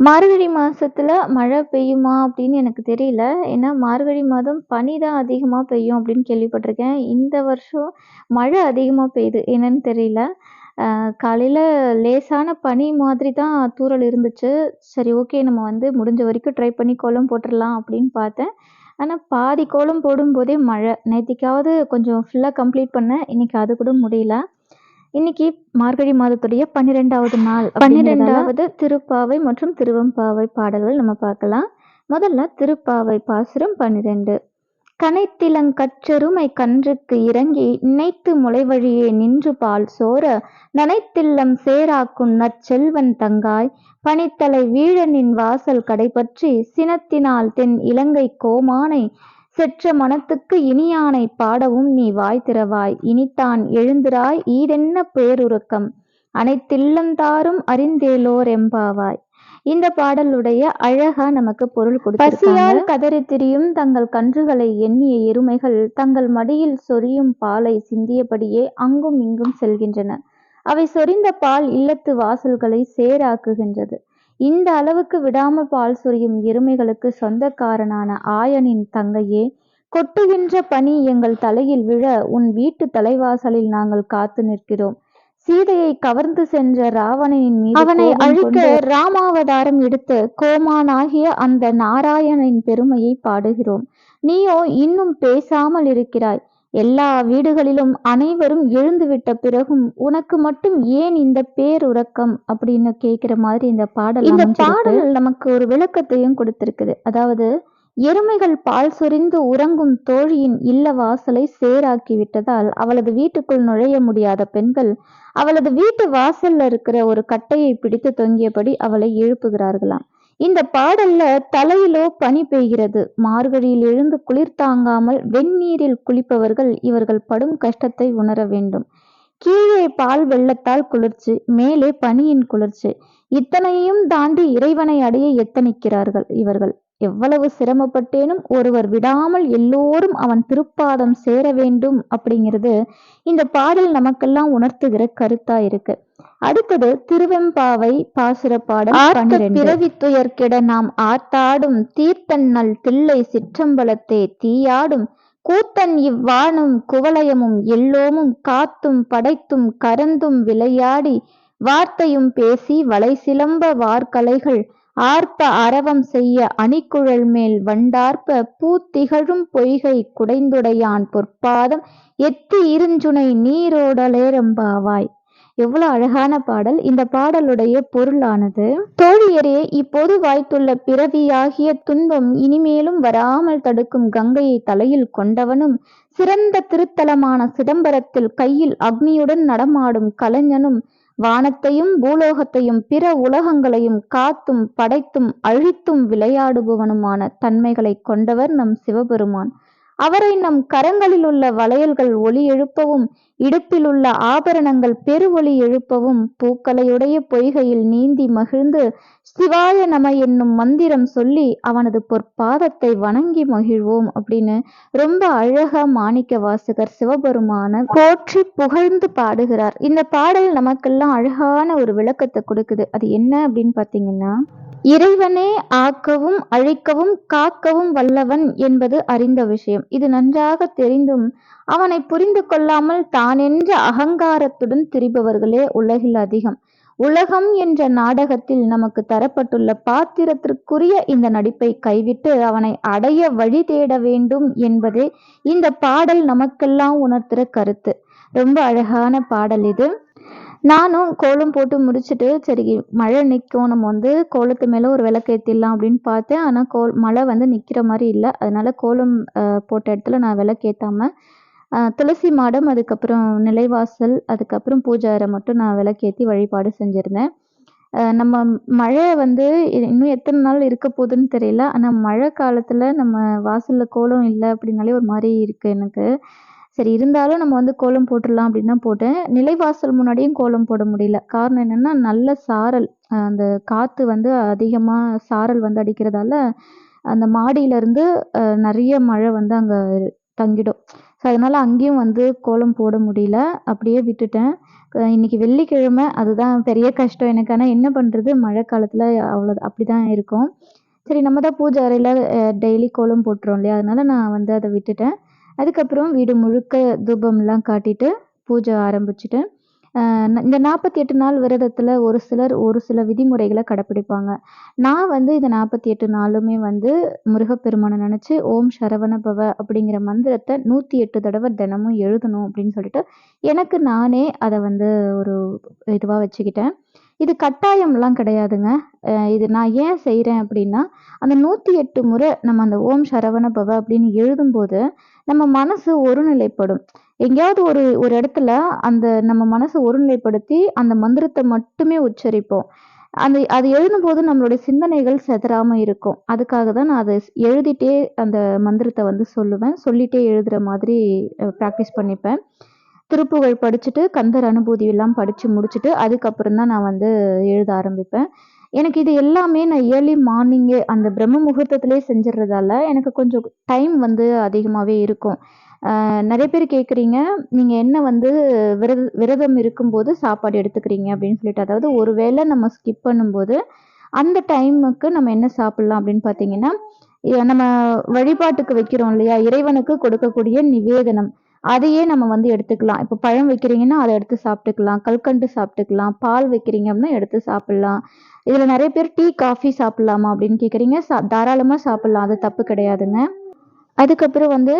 மார்கழி மாசத்துல மழை பெய்யுமா அப்படின்னு எனக்கு தெரியல. ஏன்னா மார்கழி மாதம் பனி தான் அதிகமா பெய்யும் அப்படின்னு கேள்விப்பட்டிருக்கேன். இந்த வருஷம் மழை அதிகமா பெய்யுது. என்னன்னு தெரியல. அ காலையில லேசான பனி மாதிரி தான் தூறல் இருந்துச்சு. சரி ஓகே நம்ம வந்து முடிஞ்ச வரைக்கும் ட்ரை பண்ணி கோலம் போட்டுறலாம் அப்படின்னு பார்த்தேன். ஆனா பாதி கோலம் போடும்போதே மழை. நேத்திக்காவது கொஞ்சம் ஃபுல்லா கம்ப்ளீட் பண்ணேன். இன்னைக்கு அது கூட முடியல. இன்னைக்கு மார்கழி மாதத்துடைய 12வது நாள். 12வது திருப்பாவை மற்றும் திருவம்பாவை பாடல்கள் நம்ம பார்க்கலாம். முதல்ல திருப்பாவை பாசுரம் 12. கனைத்திலங்கற்றெருமை கன்றுக்கு இறங்கி நினைத்து முளைவழியே நின்று பால் சோர நனைத்தில்லம் சேராக்கும் நற்செல்வன் தங்காய் பனித்தலை வீழனின் வாசல் கடைபற்றி சினத்தினால் தென் இலங்கை கோமானை செற்ற மனத்துக்கு இனியானை பாடவும் நீ வாய் திறவாய். இனித்தான் எழுந்திராய் ஈதென்ன பேருறக்கம் அனைத்தில்லந்தாரும் அறிந்தேலோர் எம்பாவாய் இந்த பாடலுடைய அழகா நமக்கு பொருள் பசியால் கதறி திரியும் தங்கள் கன்றுகளை எண்ணிய எருமைகள் தங்கள் மடியில் சொரியும் பாலை சிந்தியபடியே அங்கும் இங்கும் செல்கின்றன. அவை சொரிந்த பால் இல்லத்து வாசல்களை சேராக்குகின்றது. இந்த அளவுக்கு விடாமல் பால் சொரியும் எருமைகளுக்கு சொந்தக்காரனான ஆயனின் தங்கையே கொட்டுகின்ற பனி எங்கள் தலையில் விழ உன் வீட்டு தலைவாசலில் நாங்கள் காத்து நிற்கிறோம். சீதையை கவர்ந்து சென்ற ராவணனின் மீது அவனை அழிக்க ராமாவதாரம் எடுத்த கோமானாகிய அந்த நாராயணனின் பெருமையை பாடுகிறோம். நீயோ இன்னும் பேசாமல் இருக்கிறாய். எல்லா வீடுகளிலும் அனைவரும் எழுந்துவிட்ட பிறகும் உனக்கு மட்டும் ஏன் இந்த பேருறக்கம் அப்படின்னு கேட்கிற மாதிரி இந்த பாடல் இந்த பாடல் நமக்கு ஒரு விளக்கத்தையும் கொடுத்திருக்குது. அதாவது எருமைகள் பால் சொரிந்து உறங்கும் தோழியின் இல்ல வாசலை சேராக்கி விட்டதால் அவளது வீட்டுக்குள் நுழைய முடியாத பெண்கள் அவளது வீட்டு வாசல்ல இருக்கிற ஒரு கட்டையை பிடித்து தொங்கியபடி அவளை எழுப்புகிறார்களாம். இந்த பாடல்ல தலையிலோ பனி பெய்கிறது. மார்கழியில் எழுந்து குளிர் தாங்காமல் வெந்நீரில் குளிப்பவர்கள் இவர்கள் படும் கஷ்டத்தை உணர வேண்டும். கீழே பால் வெள்ளத்தால் குளிர்ச்சி மேலே பனியின் குளிர்ச்சி. இத்தனையும் தாண்டி இறைவனை அடைய எத்தனிக்கிறார்கள் இவர்கள்? எவ்வளவு சிரமப்பட்டேனும் ஒருவர் விடாமல் எல்லோரும் அவன் திருப்பாதம் சேர வேண்டும் அப்படிங்கிறது இந்த பாடல் நமக்கெல்லாம் உணர்த்துகிற கருத்தா இருக்கு. அடுத்தது திருவெம்பாவை பாசுர பாடல் பிறவி துயர்கிட நாம் ஆத்தாடும் தீர்த்தன்னல் தில்லை சிற்றம்பலத்தே தீயாடும் கூத்தன் இவ்வானும் குவலயமும் எல்லோமும் காத்தும் படைத்தும் கரந்தும் விளையாடி வார்த்தையும் பேசி வலை சிலம்ப வார்கலைகள் ஆர்ப்ப அரவம் செய்ய அணிக்குழல் மேல் வண்டார்ப்ப பூத்திகழும் பொய்கை குடைந்துடையான் பொற்பாதம் எத்தி இருஞ்சுனை நீரோடலேரம்பாவாய் எவ்வளவு அழகான பாடல். இந்த பாடலுடைய பொருளானது தோழியரே இப்போது வாய்த்துள்ள பிறவியாகிய துன்பம் இனிமேலும் வராமல் தடுக்கும் கங்கையை தலையில் கொண்டவனும் சிறந்த திருத்தலமான சிதம்பரத்தில் கையில் அக்னியுடன் நடமாடும் கலைஞனும் வானத்தையும் பூலோகத்தையும் பிற உலகங்களையும் காத்தும் படைத்தும் அழித்தும் விளையாடுபவனுமான தன்மைகளை கொண்டவர் நம் சிவபெருமான். அவரை நம் கரங்களில் உள்ள வளையல்கள் ஒளி எழுப்பவும் இடுப்பில் உள்ள ஆபரணங்கள் பெருவொளி எழுப்பவும் பூக்களையுடைய பொய்கையில் நீந்தி மகிழ்ந்து சிவாய நம என்னும் மந்திரம் சொல்லி அவனது பொற்பாதத்தை வணங்கி மகிழ்வோம் அப்படின்னு ரொம்ப அழகா மாணிக்க வாசகர் சிவபெருமான போற்றி புகழ்ந்து பாடுகிறார். இந்த பாடல் நமக்கெல்லாம் அழகான ஒரு விளக்கத்தை கொடுக்குது. அது என்ன அப்படின்னு பாத்தீங்கன்னா இறைவனே ஆக்கவும் அழிக்கவும் காக்கவும் வல்லவன் என்பது அறிந்த விஷயம். இது நன்றாக தெரிந்தும் அவனை புரிந்து கொள்ளாமல் தானென்ற அகங்காரத்துடன் திரிபவர்களே உலகில் அதிகம். உலகம் என்ற நாடகத்தில் நமக்கு தரப்பட்டுள்ள பாத்திரத்திற்குரிய இந்த நடிப்பை கைவிட்டு அவனை அடைய வழி தேட வேண்டும் என்பதே இந்த பாடல் நமக்கெல்லாம் உணர்த்துற கருத்து. ரொம்ப அழகான பாடல் இது. நானும் கோலம் போட்டு முடிச்சுட்டு சரி மழை நிற்கும் நம்ம வந்து கோலத்து மேலே ஒரு விளக்கு ஏற்றிடலாம் அப்படின்னு பார்த்தேன். ஆனால் கோல் மழை வந்து நிற்கிற மாதிரி இல்லை. அதனால் கோலம் போட்ட இடத்துல நான் விளக்கு ஏற்றாமல் துளசி மாடம் அதுக்கப்புறம் நிலைவாசல் அதுக்கப்புறம் பூஜாரை மட்டும் நான் விளக்கேற்றி வழிபாடு செஞ்சுருந்தேன். நம்ம மழை வந்து இன்னும் எத்தனை நாள் இருக்க போகுதுன்னு தெரியல. ஆனால் மழை காலத்தில் நம்ம வாசலில் கோலம் இல்லை அப்படின்னாலே ஒரு மாதிரி இருக்குது எனக்கு. சரி இருந்தாலும் நம்ம வந்து கோலம் போட்டுடலாம் அப்படின்னு தான் போட்டேன். நிலைவாசல் முன்னாடியும் கோலம் போட முடியல. காரணம் என்னென்னா நல்ல சாரல் அந்த காற்று வந்து அதிகமாக சாரல் வந்து அடிக்கிறதால அந்த மாடியிலேருந்து நிறைய மழை வந்து அங்கே தங்கிடும். ஸோ அதனால் அங்கேயும் வந்து கோலம் போட முடியல. அப்படியே விட்டுட்டேன். இன்னைக்கு வெள்ளிக்கிழமை. அதுதான் பெரிய கஷ்டம் எனக்கு. ஆனால் என்ன பண்ணுறது மழை காலத்தில் அவ்வளோ அப்படி தான் இருக்கும். சரி நம்ம தான் பூஜை அறையில் டெய்லி கோலம் போட்டுரும் இல்லையா? அதனால நான் வந்து அதை விட்டுட்டேன். அதுக்கப்புறம் வீடு முழுக்க தூபம்லாம் காட்டிட்டு பூஜை ஆரம்பிச்சுட்டு இந்த நாற்பத்தி எட்டு நாள் விரதத்தில் ஒரு சிலர் ஒரு சில விதிமுறைகளை கடைப்பிடிப்பாங்க. நான் வந்து இந்த நாற்பத்தி எட்டு நாளுமே வந்து முருகப்பெருமானை நினச்சி ஓம் சரவண பவ அப்படிங்கிற மந்திரத்தை நூற்றி எட்டு தடவை தினமும் எழுதணும் அப்படின்னு சொல்லிட்டு எனக்கு நானே அதை வந்து ஒரு இதுவாக வச்சுக்கிட்டேன். இது கட்டாயம்லாம் கிடையாதுங்க. இது நான் ஏன் செய்கிறேன் அப்படின்னா அந்த நூற்றி எட்டு முறை நம்ம அந்த ஓம் சரவண பவ அப்படின்னு எழுதும்போது நம்ம மனசு ஒருநிலைப்படும். எங்கேயாவது ஒரு ஒரு இடத்துல அந்த நம்ம மனசை ஒருநிலைப்படுத்தி அந்த மந்திரத்தை மட்டுமே உச்சரிப்போம். அந்த அது எழுதும்போது நம்மளுடைய சிந்தனைகள் செதறாம இருக்கும். அதுக்காக தான் நான் அதை எழுதிட்டே அந்த மந்திரத்தை வந்து சொல்லுவேன். சொல்லிட்டே எழுதுற மாதிரி ப்ராக்டிஸ் பண்ணிப்பேன். திருப்புகழ் படிச்சுட்டு கந்தர் அனுபூதி எல்லாம் படித்து முடிச்சுட்டு அதுக்கப்புறம் தான் நான் வந்து எழுத ஆரம்பிப்பேன். எனக்கு இது எல்லாமே நான் ஏர்லி மார்னிங்கே அந்த பிரம்ம முகூர்த்தத்திலே செஞ்சிடுறதால எனக்கு கொஞ்சம் டைம் வந்து அதிகமாகவே இருக்கும். நிறைய பேர் கேட்குறீங்க நீங்கள் என்ன வந்து விரத விரதம் இருக்கும்போது சாப்பாடு எடுத்துக்கிறீங்க அப்படின்னு சொல்லிட்டு. அதாவது ஒரு வேளை நம்ம ஸ்கிப் பண்ணும்போது அந்த டைமுக்கு நம்ம என்ன சாப்பிட்லாம் அப்படின்னு பார்த்தீங்கன்னா நம்ம வழிபாட்டுக்கு வைக்கிறோம் இல்லையா? இறைவனுக்கு கொடுக்கக்கூடிய நிவேதனம். அதையே நம்ம வந்து எடுத்துக்கலாம். இப்போ பழம் வைக்கிறீங்கன்னா அதை எடுத்து சாப்பிட்டுக்கலாம். கல்கண்டு சாப்பிட்டுக்கலாம். பால் வைக்கிறீங்க அப்படின்னா எடுத்து சாப்பிட்லாம். இதில் நிறைய பேர் டீ காஃபி சாப்பிட்லாமா அப்படின்னு கேட்குறீங்க சா தாராளமாக சாப்பிட்லாம். அது தப்பு கிடையாதுங்க. அதுக்கப்புறம் வந்து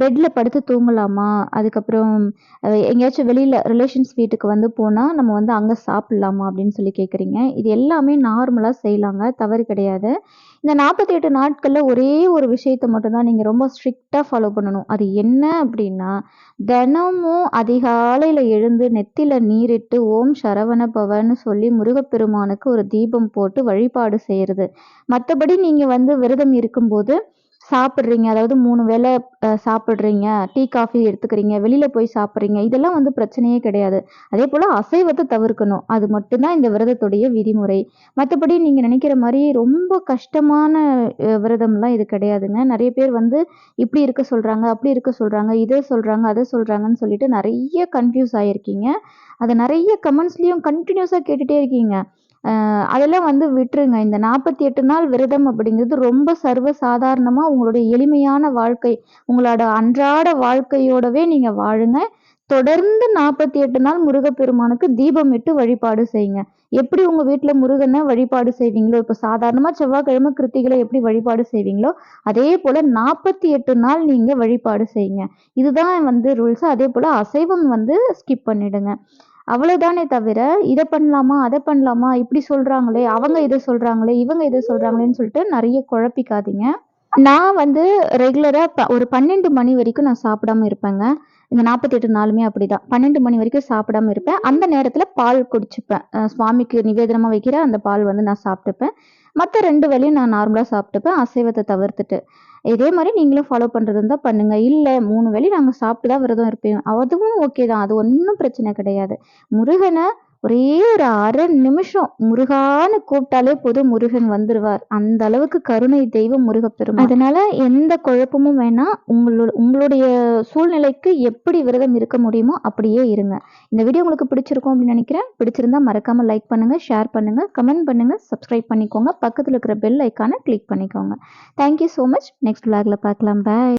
பெட்டில் படுத்து தூங்கலாமா? அதுக்கப்புறம் எங்கேயாச்சும் வெளியில் ரிலேஷன்ஸ் வீட்டுக்கு வந்து போனால் நம்ம வந்து அங்கே சாப்பிட்லாமா அப்படின்னு சொல்லி கேட்குறீங்க இது எல்லாமே நார்மலாக செய்யலாங்க தவறு கிடையாது. இந்த நாற்பத்தி எட்டு நாட்களில் ஒரே ஒரு விஷயத்தை மட்டும்தான் நீங்கள் ரொம்ப ஸ்ட்ரிக்டாக ஃபாலோ பண்ணணும். அது என்ன அப்படின்னா தினமும் அதிகாலையில் எழுந்து நெத்தியில் நீரிட்டு ஓம் சரவண பவன்னு சொல்லி முருகப்பெருமானுக்கு ஒரு தீபம் போட்டு வழிபாடு செய்கிறது மற்றபடி நீங்கள் வந்து விரதம் இருக்கும்போது சாப்பிட்றீங்க அதாவது மூணு வேளை சாப்பிட்றீங்க டீ காஃபி எடுத்துக்கிறீங்க வெளியில் போய் சாப்பிட்றீங்க இதெல்லாம் வந்து பிரச்சனையே கிடையாது. அதே போல் அசைவத்தை தவிர்க்கணும். அது மட்டும்தான் இந்த விரதத்துடைய விதிமுறை. மற்றபடி நீங்கள் நினைக்கிற மாதிரி ரொம்ப கஷ்டமான விரதம்லாம் இது கிடையாதுங்க. நிறைய பேர் வந்து இப்படி இருக்க சொல்கிறாங்க அப்படி இருக்க சொல்கிறாங்க இதை சொல்கிறாங்க அதை சொல்கிறாங்கன்னு சொல்லிட்டு நிறைய கன்ஃபியூஸ் ஆகிருக்கீங்க அதை நிறைய கமெண்ட்ஸ்லேயும் கண்டினியூஸாக கேட்டுகிட்டே இருக்கீங்க. அதெல்லாம் வந்து விட்டுருங்க. இந்த நாற்பத்தி எட்டு நாள் விரதம் அப்படிங்கிறது ரொம்ப சர்வ சாதாரணமாக உங்களுடைய எளிமையான வாழ்க்கை உங்களோட அன்றாட வாழ்க்கையோடவே நீங்கள் வாழுங்க. தொடர்ந்து நாற்பத்தி எட்டு நாள் முருகப்பெருமானுக்கு தீபம் இட்டு வழிபாடு செய்யுங்க. எப்படி உங்கள் வீட்டில் முருகனை வழிபாடு செய்வீங்களோ இப்போ சாதாரணமாக செவ்வாய்க்கிழமை கிருத்திகளை எப்படி வழிபாடு செய்வீங்களோ அதே போல் நாற்பத்தி எட்டு நாள் நீங்கள் வழிபாடு செய்யுங்க. இதுதான் வந்து ரூல்ஸ். அதே போல் அசைவம் வந்து ஸ்கிப் பண்ணிடுங்க. அவ்வளோதானே தவிர இதை பண்ணலாமா அதை பண்ணலாமா இப்படி சொல்கிறாங்களே அவங்க இதை சொல்கிறாங்களே இவங்க இதை சொல்கிறாங்களேன்னு சொல்லிட்டு நிறைய குழப்பிக்காதீங்க. நான் வந்து ரெகுலராக ஒரு பன்னெண்டு மணி வரைக்கும் நான் சாப்பிடாம இருப்பேங்க. இந்த நாற்பத்தெட்டு நாளுமே அப்படிதான். பன்னெண்டு மணி வரைக்கும் சாப்பிடாம இருப்பேன். அந்த நேரத்தில் பால் குடிச்சுப்பேன். சுவாமிக்கு நிவேதனமாக வைக்கிற அந்த பால் வந்து நான் சாப்பிட்டுப்பேன். மற்ற ரெண்டு வேலையும் நான் நார்மலாக சாப்பிட்டுப்பேன். அசைவத்தை தவிர்த்துட்டு. இதே மாதிரி நீங்களும் ஃபாலோ பண்ணுறது இருந்தால் பண்ணுங்க. இல்லை மூணு வேலையும் நாங்கள் சாப்பிட்டு தான் விரதம் இருப்போம் அதுவும் ஓகே தான். அது ஒன்றும் பிரச்சனை கிடையாது. முருகனை ஒரே ஒரு அரை நிமிஷம் முருகான்னு கூப்பிட்டாலே போதும் முருகன் வந்துருவார். அந்த அளவுக்கு கருணை தெய்வம் முருகப்பெருமான். அதனால எந்த குழப்பமும் வேணாம். உங்களோட உங்களுடைய சூழ்நிலைக்கு எப்படி விரதம் இருக்க முடியுமோ அப்படியே இருங்க. இந்த வீடியோ உங்களுக்கு பிடிச்சிருக்கும் அப்படின்னு நினைக்கிறேன். பிடிச்சிருந்தா மறக்காம லைக் பண்ணுங்க ஷேர் பண்ணுங்க கமெண்ட் பண்ணுங்க சப்ஸ்கிரைப் பண்ணிக்கோங்க. பக்கத்தில் இருக்கிற பெல் ஐக்கானை கிளிக் பண்ணிக்கோங்க. Thank you so much next விளாகில் பார்க்கலாம். பாய்